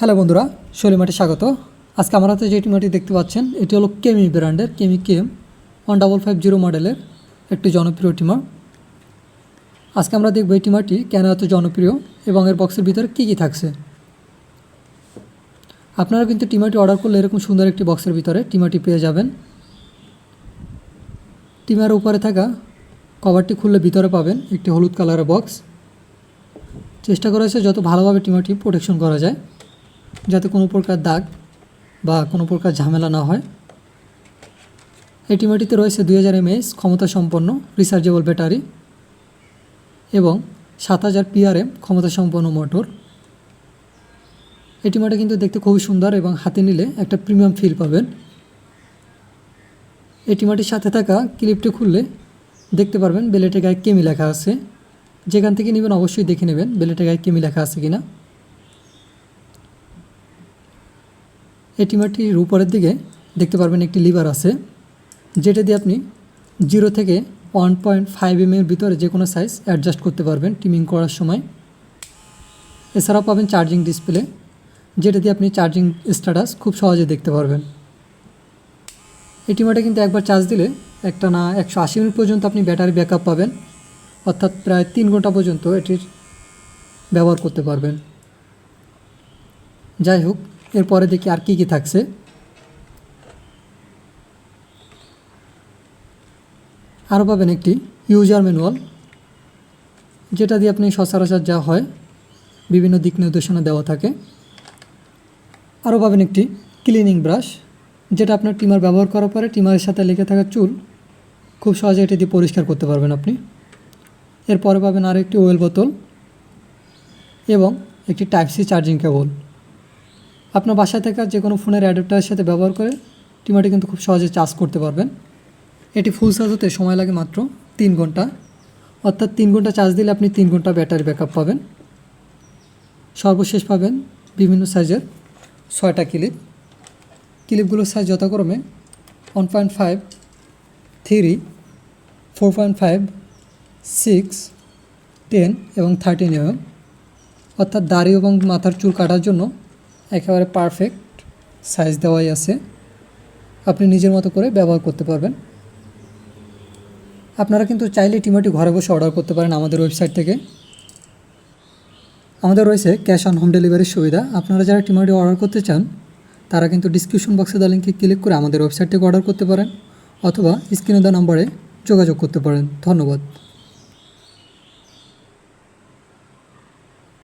Hello বন্ধুরা শৈলীমাটি স্বাগত। আজকে আমার হাতে যে টিমাটি দেখতে পাচ্ছেন, এটি হলো কেমি ব্র্যান্ডের Kemei KM one double five zero মডেলের একটি জনপ্রিয় টিমার। আজকে আমরা দেখব এই টিমারটি কেন এত জনপ্রিয় এবং এর বক্সের ভিতরে কী কী থাকছে। আপনারা কিন্তু টিমারটি অর্ডার করলে এরকম সুন্দর একটি বক্সের ভিতরে টিমারটি পেয়ে যাবেন। টিমার উপরে থাকা কভারটি খুললে ভিতরে পাবেন একটি হলুদ কালারের বক্স। চেষ্টা করা হয়েছে যত ভালোভাবে টিমারটি প্রোটেকশন করা যায়। যাতে কোনো প্রকার দাগ বা কোনো প্রকার ঝামেলা না হয়। এই টিমারটিতে রয়েছে দুই হাজার এমএএস ক্ষমতা সম্পন্ন রিচার্জেবল ব্যাটারি এবং সাত হাজার পিআরএম ক্ষমতা সম্পন্ন মোটর। এই টিমারটা কিন্তু দেখতে খুবই সুন্দর এবং হাতে নিলে একটা প্রিমিয়াম ফিল পাবেন। এই টিমারটির সাথে থাকা ক্লিপটি খুললে দেখতে পারবেন বেলেটের গায়ে কেমি লেখা আছে। যেখান থেকে নেবেন অবশ্যই দেখে নেবেন বেলেটের গায়ে কেমি লেখা আছে কিনা। এই টিমারটির উপরের দিকে দেখতে পারবেন একটি লিভার আছে, যেটা দিয়ে আপনি জিরো থেকে ওয়ান পয়েন্ট ফাইভ এম এর ভিতরে যে কোনো সাইজ অ্যাডজাস্ট করতে পারবেন টিমিং করার সময়। এছাড়াও পাবেন চার্জিং ডিসপ্লে যেটা দিয়ে আপনি চার্জিং স্ট্যাটাস খুব সহজে দেখতে পারবেন। এই টিমারটা কিন্তু একবার চার্জ দিলে একটা না একশো আশি মিনিট পর্যন্ত আপনি ব্যাটারি ব্যাকআপ পাবেন, অর্থাৎ প্রায় তিন ঘণ্টা পর্যন্ত এটির ব্যবহার করতে পারবেন। যাই হোক এরপরে দেখি আর কী কী থাকছে। আরও পাবেন একটি ইউজার ম্যানুয়াল যেটা দিয়ে আপনি সচরাচর যা হয় বিভিন্ন দিক নির্দেশনা দেওয়া থাকে। আরও পাবেন একটি ক্লিনিং ব্রাশ যেটা আপনার টিমার ব্যবহার করার পরে টিমারের সাথে লেগে থাকা চুল খুব সহজে এটি দিয়ে পরিষ্কার করতে পারবেন আপনি। এরপরে পাবেন আর একটি ওয়েল বোতল এবং একটি টাইপ সি চার্জিং কেবল আপনার বাসায় থাকা যে কোনো ফোনের অ্যাডাপ্টারের সাথে ব্যবহার করে টিমারটি কিন্তু খুব সহজে চার্জ করতে পারবেন। এটি ফুল চার্জ হতে সময় লাগে মাত্র তিন ঘণ্টা। অর্থাৎ তিন ঘণ্টা চার্জ দিলে আপনি তিন ঘণ্টা ব্যাটারি ব্যাকআপ পাবেন। সর্বশেষ পাবেন বিভিন্ন সাইজের ছয়টা ক্লিপ ক্লিপগুলোর সাইজ যথাক্রমে one point five three four point five six ten এবং থার্টিন এম অর্থাৎ দাড়ি এবং মাথার চুল কাটার জন্য একেবারে পারফেক্ট সাইজ দেওয়াই আছে। আপনি নিজের মতো করে ব্যবহার করতে পারবেন। আপনারা কিন্তু চাইলে টিমাটি ঘরে বসে অর্ডার করতে পারেন আমাদের ওয়েবসাইট থেকে। আমাদের রয়েছে ক্যাশ অন হোম ডেলিভারির সুবিধা। আপনারা যারা টিমাটি অর্ডার করতে চান, তারা কিন্তু ডিসক্রিপশন বক্সে দেওয়া লিঙ্কে ক্লিক করে আমাদের ওয়েবসাইট থেকে অর্ডার করতে পারেন। অথবা স্ক্রিনে দেওয়া নম্বরে যোগাযোগ করতে পারেন। ধন্যবাদ।